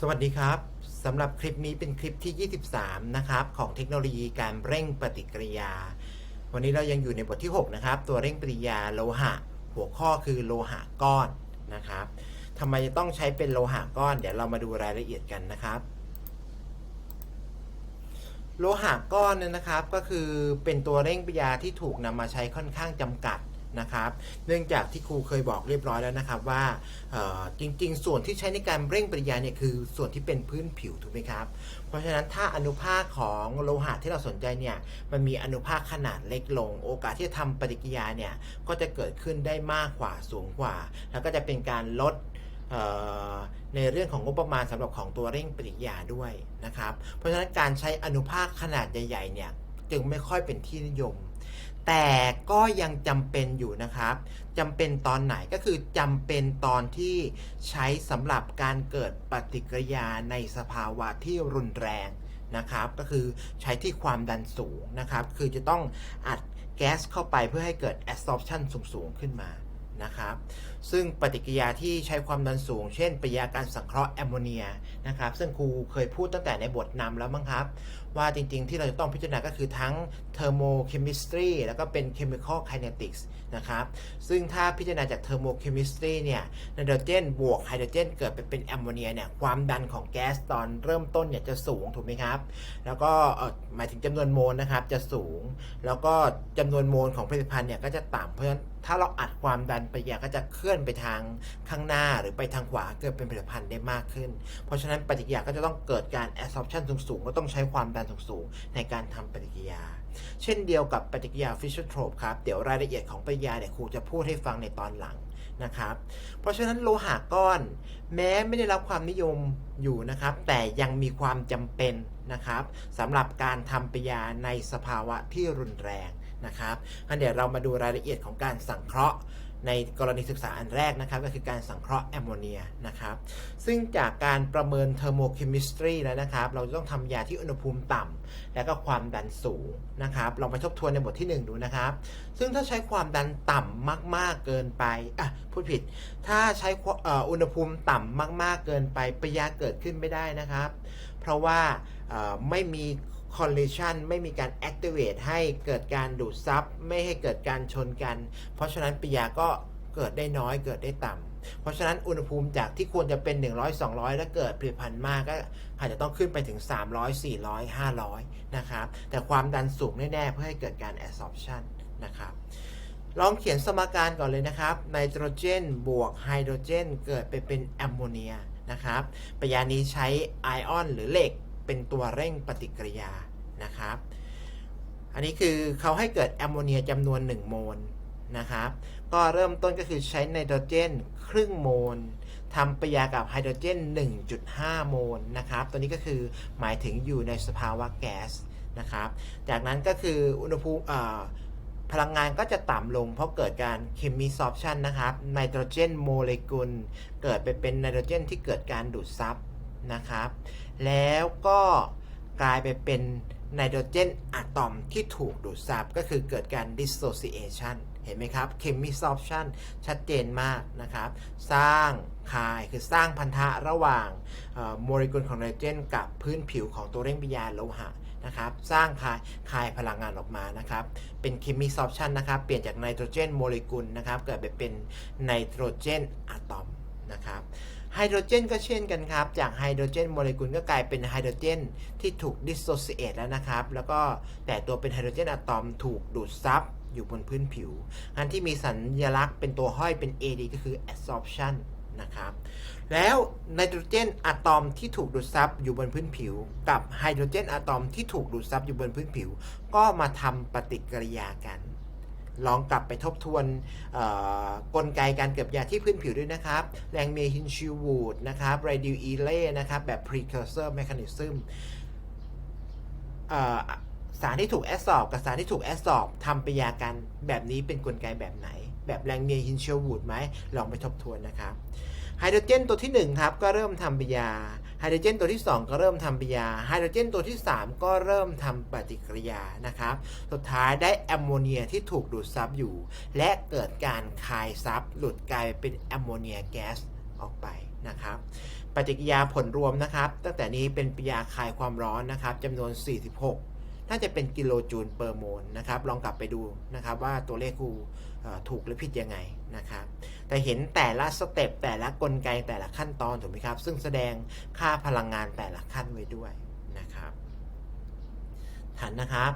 สวัสดีครับสำหรับคลิปนี้เป็นคลิปที่ 23 นะครับ ของเทคโนโลยีการเร่งปฏิกิริยา วันนี้เรายังอยู่ในบทที่ 6 นะครับ ตัวเร่งปฏิกิริยาโลหะ หัวข้อคือโลหะก้อนนะครับทำไมจะต้องใช้เป็นโลหะก้อน เดี๋ยวเรามาดูรายละเอียดกันนะครับ โลหะก้อนเนี่ยนะครับก็คือเป็นตัวเร่งปฏิกิริยาที่ถูกนำมาใช้ค่อนข้างจำกัด นะครับ เนื่องจากที่ครูเคยบอกเรียบร้อยแล้วนะครับว่าจริงๆ ส่วนที่ใช้ในการเร่งปฏิกิริยาเนี่ยคือส่วนที่เป็นพื้นผิวถูกไหมครับ เพราะฉะนั้นถ้าอนุภาคของโลหะที่เราสนใจเนี่ยมันมีอนุภาคขนาดเล็กลง โอกาสที่จะทำปฏิกิริยาเนี่ยก็จะเกิดขึ้นได้มากกว่าสูงกว่า แล้วก็จะเป็นการลดในเรื่องของงบประมาณสำหรับของตัวเร่งปฏิกิริยาด้วยนะครับ เพราะฉะนั้นการใช้อนุภาคขนาดใหญ่ๆเนี่ยจึงไม่ค่อยเป็นที่นิยม แต่ก็ยังจำเป็นอยู่นะครับจำเป็นตอนไหนก็คือจำเป็นตอนที่ใช้สำหรับการเกิดปฏิกิริยาในสภาวะที่รุนแรงนะครับ ก็คือใช้ที่ความดันสูงนะครับ คือจะต้องอัดแก๊สเข้าไปเพื่อให้เกิด absorption สูง ๆ ขึ้นมานะครับ ซึ่งปฏิกิริยาที่ใช้ความดันสูง เช่นปฏิกิริยาการสังเคราะห์แอมโมเนียนะครับ ซึ่งครูเคยพูดตั้งแต่ในบทนำแล้วมั้งครับ ว่าจริงๆ ที่เราจะต้องพิจารณาก็คือทั้ง thermochemistry แล้วก็เป็น chemical kinetics นะครับ ซึ่งถ้าพิจารณาจาก thermochemistry เนี่ยไนโตรเจนบวกไฮโดรเจนเกิดไปเป็นแอมโมเนียเนี่ยความดันของแก๊สตอนเริ่มต้นเนี่ยจะสูงถูกไหมครับ แล้วก็หมายถึงจำนวนโมลนะครับจะสูง แล้วก็จำนวนโมลของผลิตภัณฑ์เนี่ยก็จะต่ำเพราะฉะนั้นถ้าเราอัดความดันไปยาก็จะเคลื่อนไปทางข้างหน้าหรือไปทางขวาเกิดเป็นผลิตภัณฑ์ได้มากขึ้น เพราะฉะนั้นปฏิกิริยาก็จะต้องเกิดการ absorption สูงๆก็ต้องใช้ความดันสูงๆในการทำปฏิกิริยา เช่นเดียวกับปฏิกิริยา Fischer-Tropsch ครับ เดี๋ยวรายละเอียดของปฏิกิริยาเนี่ยครูจะพูดให้ฟังในตอนหลังนะครับ เพราะฉะนั้นโลหะก้อน แม้ไม่ได้รับความนิยมอยู่นะครับ แต่ยังมีความจำเป็นนะครับสำหรับการทำปฏิกิริยาในสภาวะที่รุนแรงนะครับงั้นเดี๋ยวเรามาดูรายละเอียดของการสังเคราะห์ ในกรณีศึกษาอันแรกนะครับ ก็คือการสังเคราะห์แอมโมเนียนะครับ ซึ่งจากการประเมินเทอร์โมเคมิสตรีแล้วนะครับ เราจะต้องทำยาที่อุณหภูมิต่ำและก็ความดันสูงนะครับ ลองไปทบทวนในบทที่ 1 ดูนะครับ ซึ่งถ้าใช้ความดันต่ำมาก ๆเกินไปอะพูดผิด ถ้าใช้อุณหภูมิต่ำมาก ๆเกินไปปยาเกิดขึ้นไม่ได้นะครับ เพราะว่าไม่มี collision ไม่มีการ activate ให้เกิดการดูดซับไม่ให้เกิดการชนกัน เพราะฉะนั้นปิยาก็เกิดได้น้อยเกิดได้ต่ำ เพราะฉะนั้นอุณหภูมิจากที่ควรจะเป็น 100 200 แล้วเกิดผลิตภัณฑ์มากก็อาจจะต้องขึ้นไปถึง 300 400 500 นะครับ แต่ความดันสูงแน่ ๆ เพื่อให้เกิดการ absorption นะครับลองเขียนสมการก่อนเลยนะครับ ไนโตรเจนบวกไฮโดรเจน เกิดไปเป็นแอมโมเนียนะครับปิยานี้ใช้ไอออนหรือเหล็ก เป็นตัวเร่งปฏิกิริยานะครับ อันนี้คือเขาให้เกิดแอมโมเนียจำนวน 1 โมลนะครับ ก็เริ่มต้นก็คือใช้ไนโตรเจนครึ่งโมลทำปฏิกิริยากับไฮโดรเจน 1.5 โมลนะครับ ตัวนี้ก็คือหมายถึงอยู่ในสภาวะแก๊สนะครับ จากนั้นก็คืออุณหภูมิพลังงานก็จะต่ำลงเพราะเกิดการเคมีซอ p ชันนะครับไนโตรเจนโมเลกุลเกิดไปเป็นไนโตรเจนที่เกิดการดูดซับ นะครับ แล้วก็กลายไปเป็นไนโตรเจนอะตอมที่ถูกดูดซับก็คือเกิดการ dissociation เห็นไหมครับเคมีซอ p ชันชัดเจนมากนะครับ สร้างคายคือสร้างพันธะระหว่างโมเลกุลของไนโตรเจน กับพื้นผิวของตัวเร่งปฏิกิริยาโลหะนะครับ สร้างคายคายพลังงานออกมานะครับ เป็นเคมีซอ p ชันนะครับ เปลี่ยนจากไนโตรเจนโมเลกุลนะครับ เกิดไปเป็นไนโตรเจนอะตอมนะครับ ไฮโดรเจนก็เช่นกันครับ จากไฮโดรเจนโมเลกุลก็กลายเป็นไฮโดรเจนที่ถูกดิสโซเ a t e แล้วนะครับ แล้วก็แต่ตัวเป็นไฮโดรเจนอะตอมถูกดูดซับอยู่บนพื้นผิว อันที่มีสัญลักษณ์เป็นตัวห้อยเป็น AD ก็คือ absorption นะครับ แล้วไนโตรเจนอะตอมที่ถูกดูดซับอยู่บนพื้นผิว กับไฮโดรเจนอะตอมที่ถูกดูดซับอยู่บนพื้นผิว ก็มาทำปฏิกิริยากัน ลองกลับไปทบทวนกลไกการเกิดยาที่พื้นผิวด้วยนะครับ แรงเมฮินชิวูดนะครับ r a d i o e l a นะครับ แบบ precursor mechanism สารที่ถูกแอสซอบกับสารที่ถูกแอสซอบทำปฏิกิริยากันแบบนี้เป็นกลไกแบบไหน แบบแรงเมฮินชิววูดไหมลองไปทบทวนนะครับไฮโดรเจนตัวที่1ครับก็เริ่มทำปฏิกิริยา ไฮโดรเจนตัวที่ 2 ก็เริ่มทำปฏิกิริยา ไฮโดรเจนตัวที่ 3 ก็เริ่มทำปฏิกิริยานะครับ สุดท้ายได้แอมโมเนียที่ถูกดูดซับอยู่ และเกิดการคายซับหลุดกลายเป็นแอมโมเนียแก๊สออกไปนะครับปฏิกิริยาผลรวมนะครับ ตั้งแต่นี้เป็นปฏิกิริยาคายความร้อนนะครับจำนวน 46 น่าจะเป็นกิโลจูลเปอร์โมลนะครับ ลองกลับไปดูนะครับว่าตัวเลขกู ถูกหรือผิดยังไงนะครับแต่เห็นแต่ละสเต็ปแต่ละกลไกแต่ละขั้นตอนถูกไหมครับ ซึ่งแสดงค่าพลังงานแต่ละขั้นไว้ด้วยนะครับถันนะครับ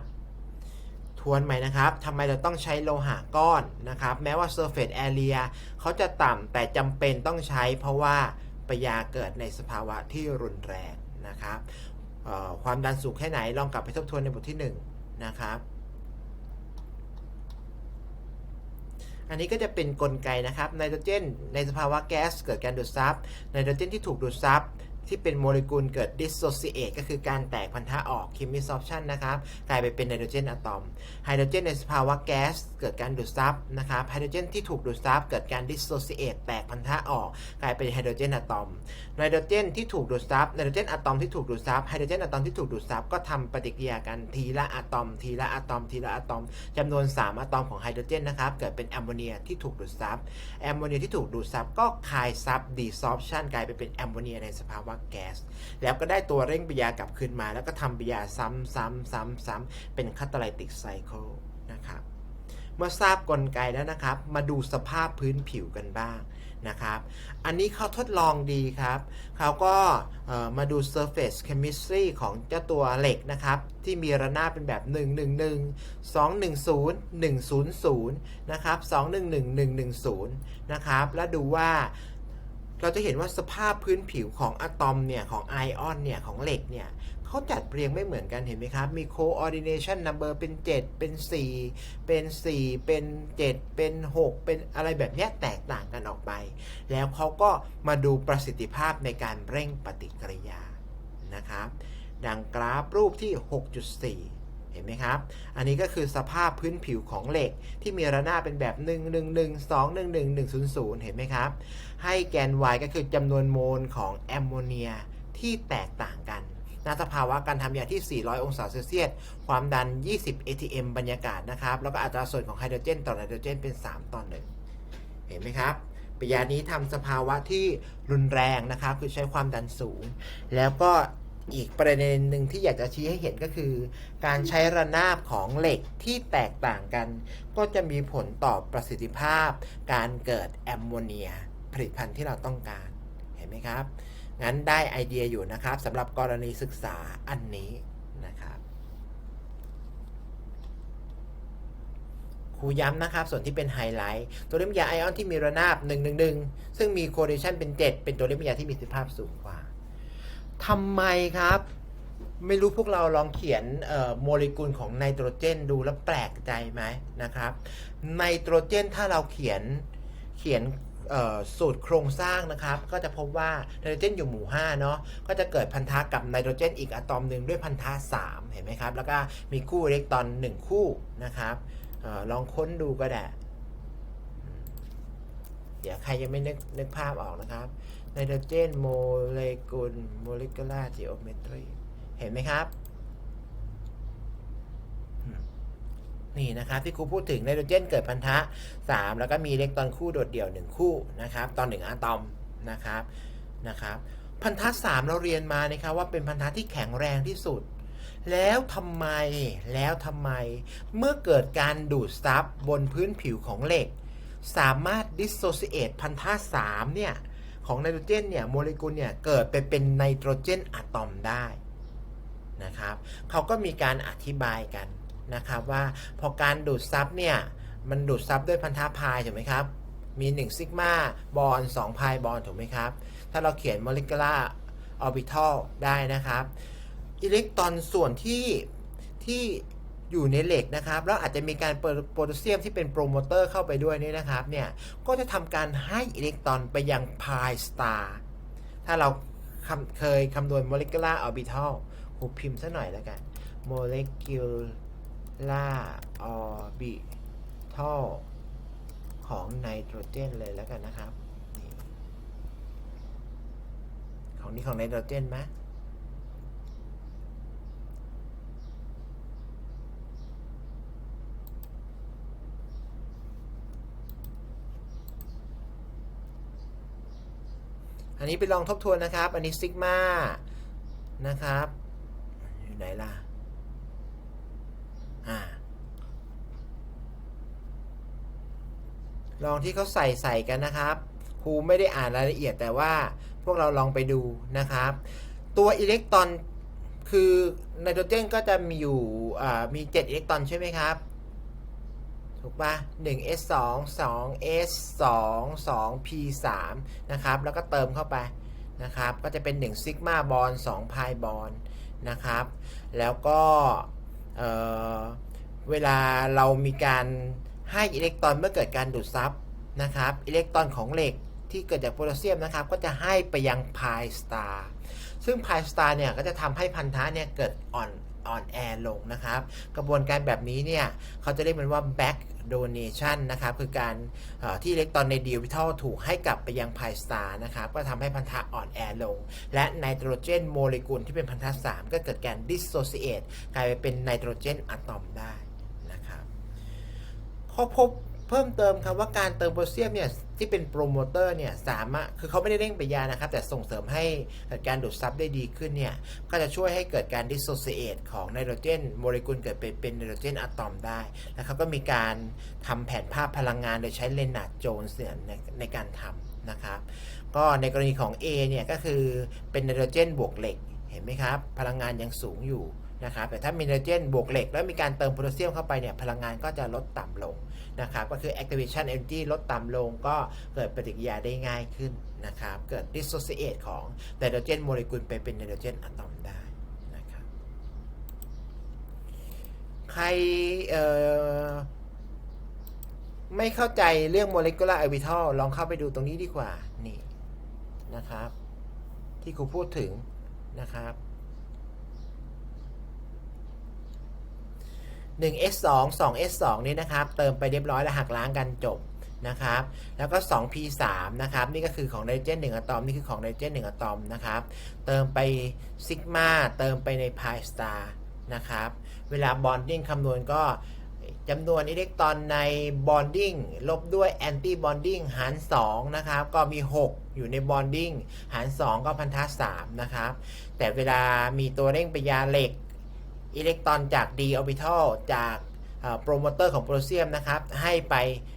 ทวนใหม่นะครับทำไมเราต้องใช้โลหะก้อนนะครับ แม้ว่า surface area เขาจะต่ำแต่จำเป็นต้องใช้เพราะว่าปฏิกิริยาเกิดในสภาวะที่รุนแรงนะครับความดันสูงแค่ไหนลองกลับไปทบทวนในบทที่1นะครับ อันนี้ก็จะเป็นกลไกนะครับไนโตรเจนในสภาวะแก๊สเกิดการดูดซับไนโตรเจนที่ถูกดูดซับ ที่เป็นโมเลกุลเกิด dissociate ก็คือการแตกพันธะออก chemisorption นะครับ กลายไปเป็นไนโตรเจนอะตอม ไฮโดรเจนในสภาวะแก๊สเกิดการดูดซับนะครับ ไฮโดรเจนที่ถูกดูดซับเกิดการ dissociate แตกพันธะออก กลายเป็นไฮโดรเจนอะตอมไนโตรเจนที่ถูกดูดซับไนโตรเจนอะตอมที่ถูกดูดซับ ไฮโดรเจนอะตอมที่ถูกดูดซับก็ทำปฏิกิริยากันทีละอะตอม ทีละอะตอม ทีละอะตอมจำนวน 3 อะตอมของไฮโดรเจนนะครับ เกิดเป็นแอมโมเนียที่ถูกดูดซับ แอมโมเนียที่ถูกดูดซับก็คายซับ desorption กลายไปเป็นแอมโมเนียในสภาวะแก๊ส แล้วก็ได้ตัวเร่งปฏิกิริยากลับคืนมา แล้วก็ทำปฏิกิริยาซ้ำซ้ำซ้ำซ้ำเป็นคาตาไลติกไซเคิลนะครับเมื่อทราบกลไกแล้วนะครับ มาดูสภาพพื้นผิวกันบ้างนะครับ อันนี้เขาทดลองดีครับ เขาก็มาดู surface chemistry ของเจ้าตัวเหล็กนะครับ ที่มีระนาบเป็นแบบ 111 210 100 นะครับ 211 110 นะครับ แล้วดูว่า เราจะเห็นว่าสภาพพื้นผิวของอะตอมเนี่ยของไอออนเนี่ยของเหล็กเนี่ยเขาจัดเรียงไม่เหมือนกันเห็นไหมครับ มี coordination number เป็น 7 เป็น 4 เป็น 4 เป็น 7 เป็น 6 เป็นอะไรแบบนี้แตกต่างกันออกไป แล้วเขาก็มาดูประสิทธิภาพในการเร่งปฏิกิริยานะครับ ดังกราฟรูปที่ 6.4 เห็นไหมครับ อันนี้ก็คือสภาพพื้นผิวของเหล็กที่มีระนาบเป็นแบบ 1 1 1 2 1 1 1 0 0 เห็นไหมครับ ให้แกน y ก็คือจำนวนโมลของแอมโมเนียที่แตกต่างกันณสภาวะการทำอย่างที่ 400 องศาเซลเซียส ความดัน 20 atm บรรยากาศนะครับ แล้วก็อัตราส่วนของไฮโดรเจนต่อไนโตรเจนเป็น 3 ต่อ 1 เห็นไหมครับปยานี้ทำสภาวะที่รุนแรงนะครับ คือใช้ความดันสูง แล้วก็ อีกประเด็นหนึ่งที่อยากจะชี้ให้เห็นก็คือ การใช้ระนาบของเหล็กที่แตกต่างกัน ก็จะมีผลต่อประสิทธิภาพ การเกิดแอมโมเนีย ผลิตภัณฑ์ที่เราต้องการเห็นไหมครับ งั้นได้ไอเดียอยู่นะครับสำหรับกรณีศึกษาอันนี้นะครับครูย้ำนะครับ ส่วนที่เป็นไฮไลท์ตัวเลขวิยาไอออนที่มีระนาบ 111 ซึ่งมีโคเดชันเป็น 7 เป็นตัวเลขวิยาที่มีประสิทธิภาพสูงกว่า ทำไมครับ ไม่รู้พวกเราลองเขียนโมเลกุลของไนโตรเจนดูแล้วแปลกใจไหมนะครับไนโตรเจนถ้าเราเขียนเขียนสูตรโครงสร้างนะครับ ก็จะพบว่าไนโตรเจนอยู่หมู่5เนาะก็จะเกิดพันธะกับไนโตรเจนอีกอะตอมหนึ่งด้วยพันธะ3เห็นไหมครับ แล้วก็มีคู่อิเล็กตรอน 1 คู่นะครับออลองค้นดูก็ได้ เดี๋ยวใครยังไม่นึกนึกภาพออกนะครับ ไนโตรเจนโมเลกุลโมเลกุลาร์จีโอเมตรีเห็นไหมครับ นี่นะครับที่ครูพูดถึงไนโตรเจนเกิดพันธะ 3 แล้วก็มีอิเล็กตรอนคู่โดดเดี่ยว 1 คู่นะครับ ตอน 1อะตอมนะครับนะครับ พันธะ 3 เราเรียนมานะครับว่าเป็นพันธะที่แข็งแรงที่สุดแล้วทำไม แล้วทำไม เมื่อเกิดการดูดซับบนพื้นผิวของเหล็ก สามารถ dissociate พันธะ3เนี่ย ของไนโตรเจนเนี่ยโมเลกุลเนี่ยเกิดไปเป็นไนโตรเจนอะตอมได้นะครับเขาก็มีการอธิบายกันนะครับว่าพอการดูดซับเนี่ยมันดูดซับด้วยพันธะพายถูกไหมครับ มี1ซิกมาบอล2พายบอลถูกไหมครับ ถ้าเราเขียนโมเลกุลาร์ออร์บิทัลได้นะครับ อิเล็กตรอนส่วนที่ที่ อยู่ในเหล็กนะครับแล้วอาจจะมีการเปิดโพแทสเซียมที่เป็นโปรโมเตอร์เข้าไปด้วยเนี่ยนะครับเนี่ยก็จะทำการให้อิเล็กตรอนไปยังพายสตาร์ถ้าเราเคยคำนวณโมเลกุลาร์ออร์บิทัลครูพิมพ์ซะหน่อยแล้วกันโมเลกุลาร์ออร์บิทัลของไนโตรเจนเลยแล้วกันนะครับ ของนี้ของไนโตรเจนไหม อันนี้ไปลองทบทวนนะครับ อันนี้ซิกมานะครับ อยู่ไหนล่ะ อ่า ลองที่เขาใส่ใส่กันนะครับ ครูไม่ได้อ่านรายละเอียดแต่ว่าพวกเราลองไปดูนะครับ ตัวอิเล็กตรอนคือไนโตรเจนก็จะมีอยู่มี 7 อิเล็กตรอนใช่ไหมครับ ถูกปะ1 s 2 2 s 2 2 p 3นะครับ แล้วก็เติมเข้าไปนะครับ ก็จะเป็น1ซิกมาบอล2พายบอลนะครับ แล้วก็เเวลาเรามีการให้อิเล็กตรอนเมื่อเกิดการดูดซับนะครับ อิเล็กตรอนของเหล็กที่เกิดจากโพแทสเซียมนะครับ ก็จะให้ไปยังพายสตาร์ซึ่งพายสตาร์เนี่ยก็จะทำให้พันธะเนี่ยเกิดอ่อน อ่อนแอลงนะครับ กระบวนการแบบนี้เนี่ยเขาจะเรียกมันว่า back donation นะครับ คือการที่อิเล็กตรอนในดิวิทัลถูกให้กลับไปยังพายสตาร์นะครับ ก็ทำให้พันธะอ่อนแอลง และไนโตรเจนโมเลกุลที่เป็นพันธะ 3 ก็เกิดการ dissociate กลายไปเป็นไนโตรเจนอะตอมได้นะครับเขาพบ เพิ่มเติมครับว่าการเติมโพแทสเซียมเนี่ยที่เป็นโปรโมเตอร์เนี่ยสามารถคือเขาไม่ได้เร่งปฏิกิริยานะครับ แต่ส่งเสริมให้เกิดการดูดซับได้ดีขึ้นเนี่ยก็จะช่วยให้เกิดการดิสโซเ a t e ของไนโตรเจนโมเลกุลเกิดเป็นเป็นไนโตรเจนอะตอมได้แล้วเขาก็มีการทำแผนภาพพลังงานโดยใช้เลนนาร์ดโจนส์เนี่ยในในการทำนะครับก็ในกรณีของ A เนี่ยก็คือเป็นไนโตรเจนบวกเหล็กเห็นไหมครับ พลังงานยังสูงอยู่ นะครับแต่ถ้ามีไนโตรเจนบวกเหล็ก แล้วมีการเติมโพแทสเซียมเข้าไปเนี่ยพลังงานก็จะลดต่ำลงนะครับก็คือ activation energy ลดต่ำลงก็เกิดปฏิกิริยาได้ง่ายขึ้นนะครับเกิด dissociate ของไนโตรเจนโมเลกุลไปเป็นไนโตรเจนอะตอมได้นะครับใครเอ่อไม่เข้าใจเรื่อง molecular orbital ลองเข้าไปดูตรงนี้ดีกว่านี่นะครับ ที่ครูพูดถึงนะครับ 1 s 2 2 s 2นี่นะครับ เติมไปเรียบร้อยแล้วหักล้างกันจบนะครับ แล้วก็ 2 p 3นะครับ นี่ก็คือของไนโตรเจน1อะตอม นี่คือของไนโตรเจน1อะตอมนะครับ เติมไปซิกมา เติมไปในพายสตาร์นะครับ เวลาบอนดิ้งคำนวณก็จำนวนอิเล็กตรอนในบอนดิ้งลบด้วยแอนตี้บอนดิ้งหาร2นะครับ ก็มี 6 อยู่ในบอนดิ้งหาร 2 ก็พันธะ3นะครับ แต่เวลามีตัวเร่งปฏิกิริยาเหล็ก อิเล็กตรอนจาก d orbital จากโปรโมเตอร์ของโพแทสเซียมนะครับให้ไป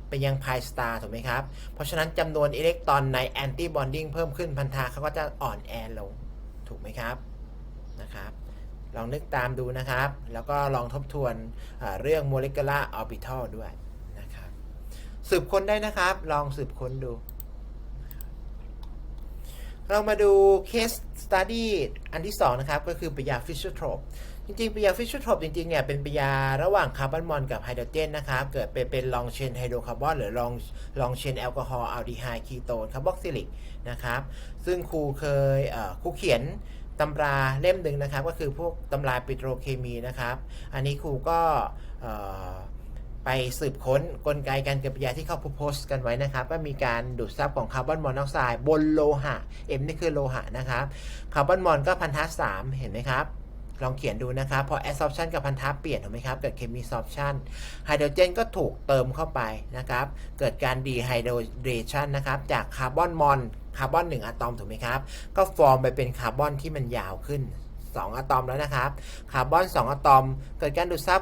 ไปยังพายสตาร์ถูกไหมครับ เพราะฉะนั้นจำนวนอิเล็กตรอนในแอนตี้บอนดิ้งเพิ่มขึ้นพันธะเขาก็จะอ่อนแอลง ถูกไหมครับนะครับ ลองนึกตามดูนะครับ แล้วก็ลองทบทวนเรื่อง molecular orbital ด้วยนะครับสืบค้นได้นะครับ ลองสืบค้นดู เรามาดู case study อันที่ 2 นะครับ ก็คือปฏิกิริยา Fischer Tropsch จริงๆปฏิกิริยา Fischer Tropsch จริงๆเนี่ยเป็นปฏิกิริยาระหว่างคาร์บอนมอนกับไฮโดรเจนนะครับ เกิดเป็นเป็นลองเชนไฮโดรคาร์บอนหรือลองลองเชนแอลกอฮอล์อัลดีไฮด์คีโตนคาร์บอกซิลิกนะครับ ซึ่งครูเคยเอ่อครูเขียนตำราเล่มหนึ่งนะครับ ก็คือพวกตำราปิโตรเคมีนะครับ อันนี้ครูก็เอ่อ ไปสืบค้นกลไกการเกิดปฏิกิริยาที่เขาโพสต์กันไว้นะครับก็มีการดูดซับของคาร์บอนมอนอกไซด์บนโลหะ M นี่คือโลหะนะครับคาร์บอนมอนก็พันธะ3เห็นไหมครับลองเขียนดูนะครับพอ adsorption กับพันธะเปลี่ยนถูกไหมครับ เกิด chemisorption ไฮโดรเจนก็ถูกเติมเข้าไปนะครับ เกิดการ dehydration นะครับ จากคาร์บอนมอนคาร์บอน1อะตอมถูกไหมครับ ก็ฟอร์มไปเป็นคาร์บอนที่มันยาวขึ้น 2 อะตอมแล้วนะครับ คาร์บอน 2 อะตอม เกิดการดูดซับ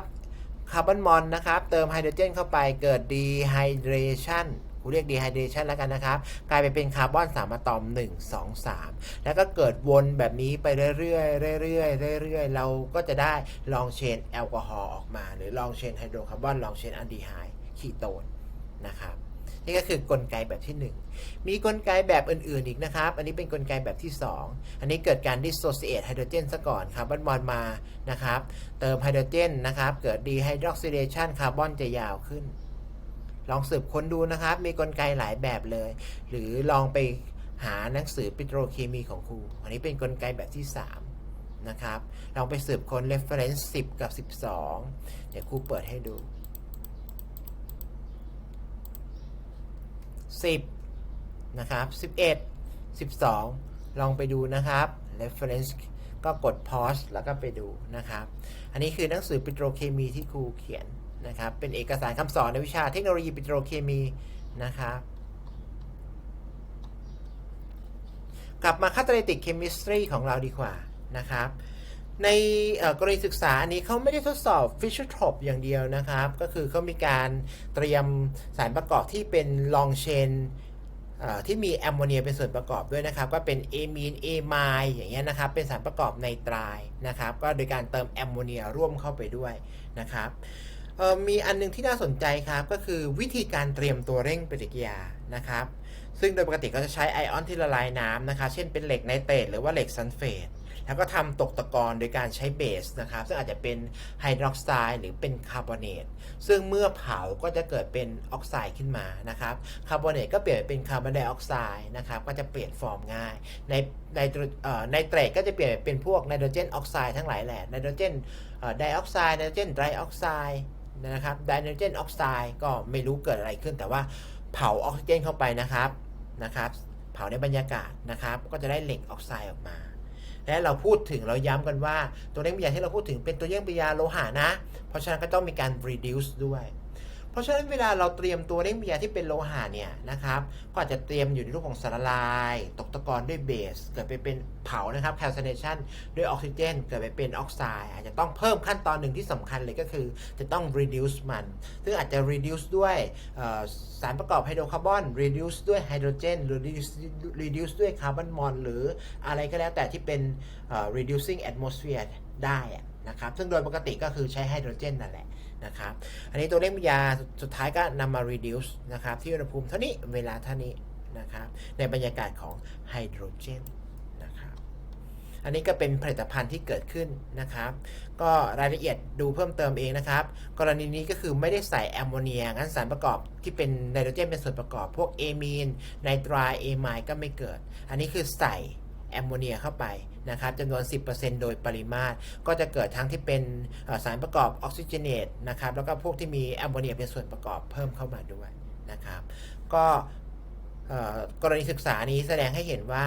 คาร์บอนมอนนะครับเติมไฮโดรเจนเข้าไปเกิดดีไฮเดรชันกูเรียกดีไฮเดรชันแล้วกันนะครับ กลายไปเป็นคาร์บอนสามอะตอม 1 2 3 แล้วก็เกิดวนแบบนี้ไปเรื่อยๆเรื่อยๆเรื่อยๆ เราก็จะได้ลองเชนแอลกอฮอล์ออกมา หรือลองเชนไฮโดรคาร์บอนลองเชนอันดีไฮคีโตนนะครับ นี่ก็คือกลไกแบบที่ 1 มีกลไกแบบอื่นๆอีกนะครับ อันนี้เป็นกลไกแบบที่ 2 อันนี้เกิดการ dissociate ไฮโดรเจนซะก่อนคาร์บอนมอนมานะครับ เติมไฮโดรเจนนะครับ เกิด dehydroxylation คาร์บอนจะยาวขึ้น ลองสืบค้นดูนะครับ มีกลไกหลายแบบเลย หรือลองไปหาหนังสือปิโตรเคมีของครู อันนี้เป็นกลไกแบบที่ 3 นะครับ ลองไปสืบค้น reference 10 กับ 12 เดี๋ยวครูเปิดให้ดู 10 นะครับ 11 12 ลองไปดูนะครับ reference ก็กด pause แล้วก็ไปดูนะครับ อันนี้คือหนังสือปิโตรเคมีที่ครูเขียนนะครับ เป็นเอกสารคำสอนในวิชาเทคโนโลยีปิโตรเคมีนะครับ กลับมาคาตาลิติกเคมิสตรีของเราดีกว่านะครับ ในกรณีศึกษาอันนี้เขาไม่ได้ทดสอบฟิชเชอร์ทรปอย่างเดียวนะครับ ก็คือเขามีการเตรียมสารประกอบที่เป็นลองเชนที่มีแอมโมเนียเป็นส่วนประกอบด้วยนะครับ ก็เป็นเอมีนเอไมล์อย่างเงี้ยนะครับ เป็นสารประกอบไนตรายนะครับ ก็โดยการเติมแอมโมเนียร่วมเข้าไปด้วยนะครับมีอันนึงที่น่าสนใจครับก็คือวิธีการเตรียมตัวเร่งปฏิกิริยานะครับ ซึ่งโดยปกติก็จะใช้ไอออนที่ละลายน้ำนะคะเช่นเป็นเหล็กไนเตรตหรือว่าเหล็กซัลเฟต แล้วก็ทำตกตะกอนโดยการใช้เบสนะครับ ซึ่งอาจจะเป็นไฮดรอกไซด์หรือเป็นคาร์บอเนตซึ่งเมื่อเผาก็จะเกิดเป็นออกไซด์ขึ้นมานะครับคาร์บอเนตก็เปลี่ยนเป็นคาร์บอนไดออกไซด์นะครับก็จะเปลี่ยนฟอร์มง่ายในในเอ่อไนเตรตก็จะเปลี่ยนเป็นพวกไนโตรเจนออกไซด์ทั้งหลายแหละไนโตรเจนไดออกไซด์ไนโตรเจนไดออกไซด์นะครับไดไนโตรเจนออกไซด์ก็ไม่รู้เกิดอะไรขึ้น แต่ว่าเผาออกซิเจนเข้าไปนะครับนะครับ เผาในบรรยากาศนะครับ ก็จะได้เหล็กออกไซด์ออกมา และเราพูดถึงเราย้ำกันว่า ตัวเร่งปฏิกิริยาที่เราพูดถึงเป็นตัวเร่งปฏิกิริยาโลหะนะ เพราะฉะนั้นก็ต้องมีการ reduce ด้วย เพราะฉะนั้นเวลาเราเตรียมตัวเร่งปฏิกิริยาที่เป็นโลหะเนี่ยนะครับก็อาจจะเตรียมอยู่ในรูปของสารละลาย ตกตะกอนด้วยเบส เกิดไปเป็นเผานะครับ calcination ด้วยออกซิเจน เกิดไปเป็นออกไซด์อาจจะต้องเพิ่มขั้นตอนหนึ่งที่สำคัญเลยก็คือ จะต้อง reduce มัน ซึ่งอาจจะ reduce ด้วยสารประกอบไฮโดรคาร์บอน reduce ด้วยไฮโดรเจน reduce reduce ด้วยคาร์บอนมอนหรืออะไรก็แล้วแต่ที่เป็น reducing atmosphere ได้นะครับ ซึ่งโดยปกติก็คือใช้ไฮโดรเจนนั่นแหละ นะครับอันนี้ตัวเลขยาสุดท้ายก็นำมา reduce นะครับที่อุณหภูมิเท่านี้เวลาเท่านี้นะครับในบรรยากาศของไฮโดรเจนนะครับอันนี้ก็เป็นผลิตภัณฑ์ที่เกิดขึ้นนะครับ ก็รายละเอียดดูเพิ่มเติมเองนะครับ กรณีนี้ก็คือไม่ได้ใส่แอมโมเนียงั้นสารประกอบที่เป็นไนโตรเจนเป็นส่วนประกอบ พวกเอมีนไนตราเอไมก็ไม่เกิด อันนี้คือใส่ แอมโมเนียเข้าไปนะครับจำนวน 10%โดยปริมาตร ก็จะเกิดทั้งที่เป็นสารประกอบออกซิเจนเนตนะครับแล้วก็พวกที่มีแอมโมเนียเป็นส่วนประกอบเพิ่มเข้ามาด้วยนะครับก็กรณีศึกษานี้แสดงให้เห็นว่า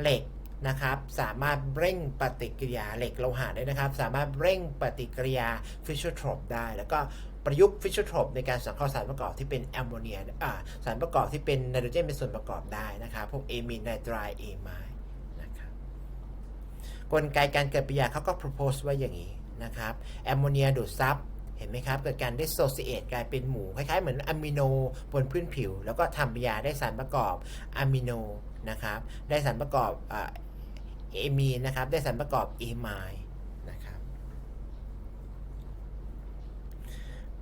เหล็กนะครับสามารถเร่งปฏิกิริยาเหล็กโลหะได้นะครับ สามารถเร่งปฏิกิริยาฟิชเชอร์ทรอปได้ แล้วก็ประยุกต์ฟิชเชอร์ทรอปในการสังเคราะห์สารประกอบที่เป็นแอมโมเนียสารประกอบที่เป็นไนโตรเจนเป็นส่วนประกอบได้นะครับ พวกเอมีนไนตรายเอไมล์นะครับ กลไกการเกิดปฏิกิริยาเขาก็ propose ไว้อย่างนี้นะครับแอมโมเนียดูดซับเห็นไหมครับ เกิดการ dissociate กลายเป็นหมู่คล้ายๆ เหมือนอะมิโนบนพื้นผิว แล้วก็ทำปฏิกิริยาได้สารประกอบอะมิโนนะครับได้สารประกอบเอมีนนะครับได้สารประกอบเอไมล์นะครับ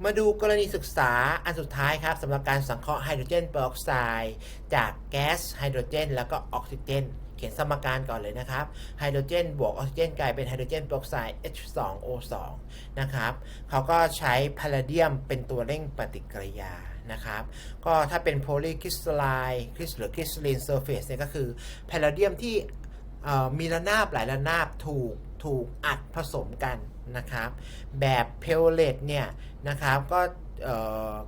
มาดูกรณีศึกษาอันสุดท้ายครับสำหรับการสังเคราะห์ไฮโดรเจนเปอร์ออกไซด์จากแก๊สไฮโดรเจน แล้วก็ออกซิเจน ขียนสมการก่อนเลยนะครับไฮโดรเจนบวกออกซิเจนกลายเป็นไฮโดรเจนเปอร์ออกไซด์ H2O2 นะครับเขาก็ใช้พาราเดียมเป็นตัวเร่งปฏิกิริยานะครับก็ถ้าเป็นโพลีคริสตัลไลน์คริสหรือคริสตัลลินเซอร์เฟซเนี่ยก็คือพาราเดียมที่มีระนาบหลายระนาบถูกถูกอัดผสมกันนะครับแบบเพลเลตเนี่ยนะครับก็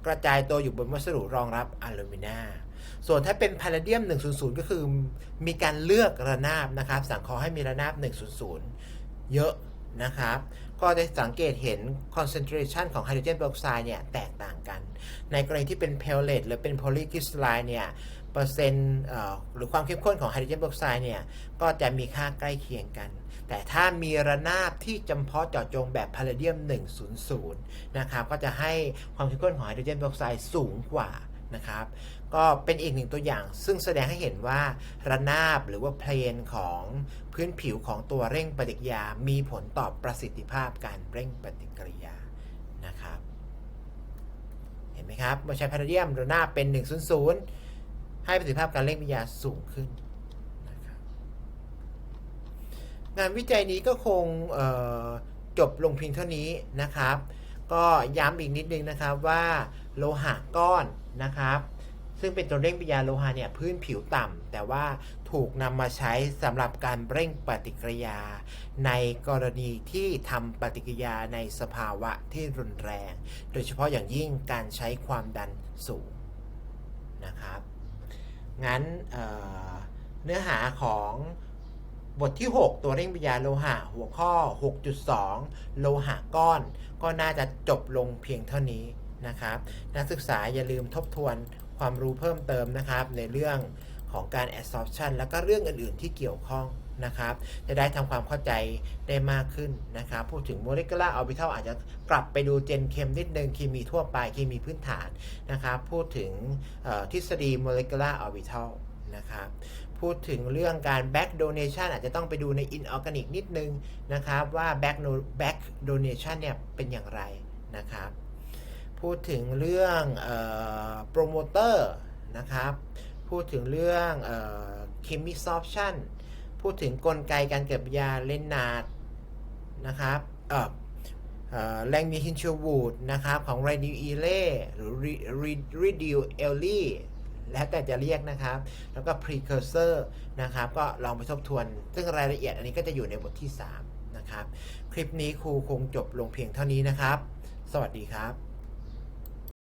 กระจายตัวอยู่บนวัสดุรองรับอลูมิเนียม ส่วนถ้าเป็นพาราเดียม 100 ก็คือมีการเลือกระนาบนะครับ สั่งขอให้มีระนาบ 100 เยอะนะครับ ก็ได้สังเกตเห็น concentration ของไฮโดรเจนเปอร์ออกไซด์เนี่ยแตกต่างกัน ในกรณีที่เป็นเพลเลตหรือเป็นโพลีคริสไลน์เนี่ยเปอร์เซ็นต์หรือความเข้มข้นของไฮโดรเจนเปอร์ออกไซด์เนี่ยก็จะมีค่าใกล้เคียงกัน แต่ถ้ามีระนาบที่จำเพาะเจาะจงแบบพาราเดียม 100 นะครับ ก็จะให้ความเข้มข้นของไฮโดรเจนเปอร์ออกไซด์สูงกว่า นะครับ ก็เป็นอีกหนึ่งตัวอย่างซึ่งแสดงให้เห็นว่าระนาบหรือว่าเพลนของพื้นผิวของตัวเร่งปฏิกิริยา มีผลต่อประสิทธิภาพการเร่งปฏิกิริยานะครับ เห็นไหมครับเมื่อใช้พาราเดียมระนาบเป็น 100 ให้ประสิทธิภาพการเร่งปฏิกิริยาสูงขึ้นงานวิจัยนี้ก็คงจบลงเพียงเท่านี้นะครับ ก็ย้ำอีกนิดนึงนะครับว่าโลหะก้อนนะครับ ซึ่งเป็นตัวเร่งปฏิกิริยาโลหะเนี่ยพื้นผิวต่ำแต่ว่าถูกนำมาใช้สำหรับการเร่งปฏิกิริยา ในกรณีที่ทำปฏิกิริยาในสภาวะที่รุนแรง โดยเฉพาะอย่างยิ่งการใช้ความดันสูงนะครับ งั้นเเนื้อหาของ บทที่ 6 ตัวเร่งปฏิกิริยาโลหะหัวข้อ 6.2 โลหะก้อน ก็น่าจะจบลงเพียงเท่านี้นะครับ นักศึกษาอย่าลืมทบทวนความรู้เพิ่มเติมนะครับ ในเรื่องของการ absorption แล้วก็เรื่องอื่น ๆ ที่เกี่ยวข้องนะครับ จะได้ทำความเข้าใจได้มากขึ้นนะครับ พูดถึง molecular orbital อาจจะกลับไปดูเจนเคมนิดนึงเคมีทั่วไปเคมีพื้นฐานนะครับ พูดถึงทฤษฎี molecular orbital นะครับ พูดถึงเรื่องการ back donation อาจจะต้องไปดูใน inorganic นิดนึงนะครับ ว่า back no- back donation เนี่ยเป็นอย่างไรนะครับ พูดถึงเรื่องโปรโมเตอร์นะครับ พูดถึงเรื่องเคมีซอฟชันพูดถึงกลไกการเกิดปฏิกิริยาเลนนาร์ดนะครับเออแรงมีฮินชูวูดนะครับ ของไรดิวอีเล่หรือริดิวเอลลี่ แล้วแต่จะเรียกนะครับ แล้วก็ precursor นะครับ ก็ลองไปทบทวน ซึ่งรายละเอียดอันนี้ก็จะอยู่ในบทที่ 3 นะครับ คลิปนี้ครูคงจบลงเพียงเท่านี้นะครับ สวัสดีครับ